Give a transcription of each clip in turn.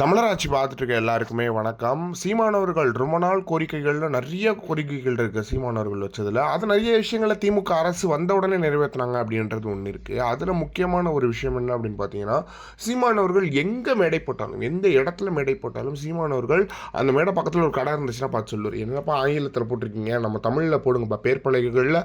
தமிழராட்சி பார்த்துட்டு இருக்க எல்லாருக்குமே வணக்கம். சீமானவர்கள் ரொம்ப நாள் கோரிக்கைகளில் நிறைய கோரிக்கைகள் இருக்குது சீமானவர்கள் வச்சதில். அது நிறைய விஷயங்களை திமுக அரசு வந்த உடனே நிறைவேற்றினாங்க அப்படின்றது ஒன்று இருக்குது அதில் முக்கியமான ஒரு விஷயம் என்ன அப்படின்னு பார்த்தீங்கன்னா சீமானவர்கள் எங்கே மேடை போட்டாலும் எந்த இடத்துல மேடை போட்டாலும் சீமானவர்கள் அந்த மேடை பக்கத்தில் ஒரு கடை இருந்துச்சுன்னா பார்த்து சொல்லுவார். என்னப்பா ஆங்கிலத்தில் போட்டிருக்கீங்க? நம்ம தமிழில் போடுங்கப்பா. பேர்பலகைகளில்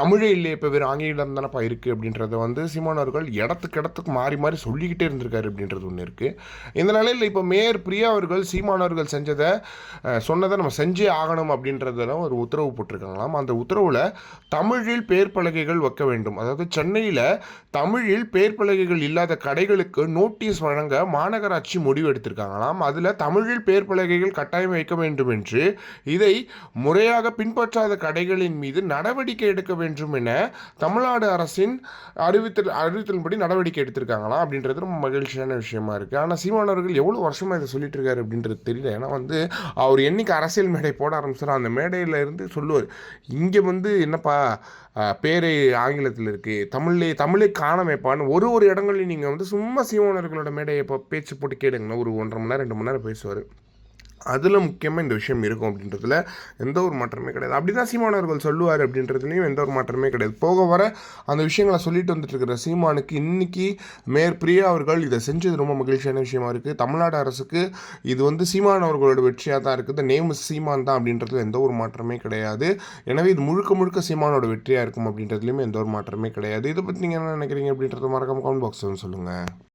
தமிழே இல்லையே இப்போ வேறு ஆங்கிலம் தானேப்பா இருக்குது அப்படின்றத வந்து சீமானவர்கள் இடத்துக்கு இடத்துக்கு மாறி மாறி சொல்லிக்கிட்டே இருந்திருக்காரு அப்படின்றது ஒன்று இருக்குது இந்த நிலையில் இப்போ மேயர் பிரியா அவர்கள் சீமானவர்கள் செஞ்சதை சொன்னதை நம்ம செஞ்சே ஆகணும் அப்படின்றதெல்லாம் ஒரு உத்தரவு போட்டிருக்காங்களாம். அந்த உத்தரவில் தமிழில் பேர் பலகைகள் வைக்க வேண்டும். அதாவது சென்னையில் தமிழில் பேர் பலகைகள் இல்லாத கடைகளுக்கு நோட்டீஸ் வழங்க மாநகராட்சி முடிவு எடுத்திருக்காங்களாம். அதில் தமிழில் பேர் பலகைகள் கட்டாயம் வைக்க வேண்டும் என்று இதை முறையாக பின்பற்றாத கடைகளின் மீது நடவடிக்கை எடுக்க வேண்டும் என தமிழ்நாடு அரசின் அறிவித்தல் அறிவித்தலின்படி நடவடிக்கை எடுத்திருக்காங்களாம் அப்படின்றது ரொம்ப மகிழ்ச்சியான விஷயமா இருக்குது ஆனால் சீமானவர்கள் எவ்வளோ வருஷமாக இதை சொல்லிட்டு இருக்காரு அப்படின்றது தெரியல. ஏன்னா வந்து அவர் என்னைக்கு அரசியல் மேடை போட ஆரம்பிச்சாரோ அந்த மேடையில் இருந்து சொல்லுவார். இங்கே வந்து என்னப்பா பேரே ஆங்கிலத்தில் இருக்குது தமிழ்லே தமிழே காணமேப்பான்னு ஒரு ஒரு இடங்கள்லையும் நீங்கள் வந்து சும்மா சீமானவர்களோட மேடையை இப்போ பேச்சு போட்டு கேடுங்கண்ணா ஒரு ஒன்றரை மணி நேரம் ரெண்டு மணி நேரம் பேசுவார். அதில் முக்கியமாக இந்த விஷயம் இருக்கும் அப்படின்றதுல எந்த ஒரு மாற்றமே கிடையாது. அப்படி தான் சீமானவர்கள் சொல்லுவார் அப்படின்றதுலையும் எந்த ஒரு மாற்றமே கிடையாது. போக வர அந்த விஷயங்களை சொல்லிட்டு வந்துட்டு இருக்கிற சீமானுக்கு இன்னைக்கு மேயர் பிரியா அவர்கள் இதை செஞ்சது ரொம்ப மகிழ்ச்சியான விஷயமா இருக்குது தமிழ்நாடு அரசுக்கு இது வந்து சீமான் அவர்களோட வெற்றியாக தான் இருக்குது. நேம் சீமான் தான் அப்படின்றதுல எந்த ஒரு மாற்றமே கிடையாது. எனவே இது முழுக்க முழுக்க சீமானோட வெற்றியாக இருக்கும் அப்படின்றதுலையுமே எந்த ஒரு மாற்றமே கிடையாது. இதை பற்றி நீங்கள் என்ன நினைக்கிறீங்க அப்படின்றத மறக்காம கமெண்ட் பாக்ஸில் சொல்லுங்கள்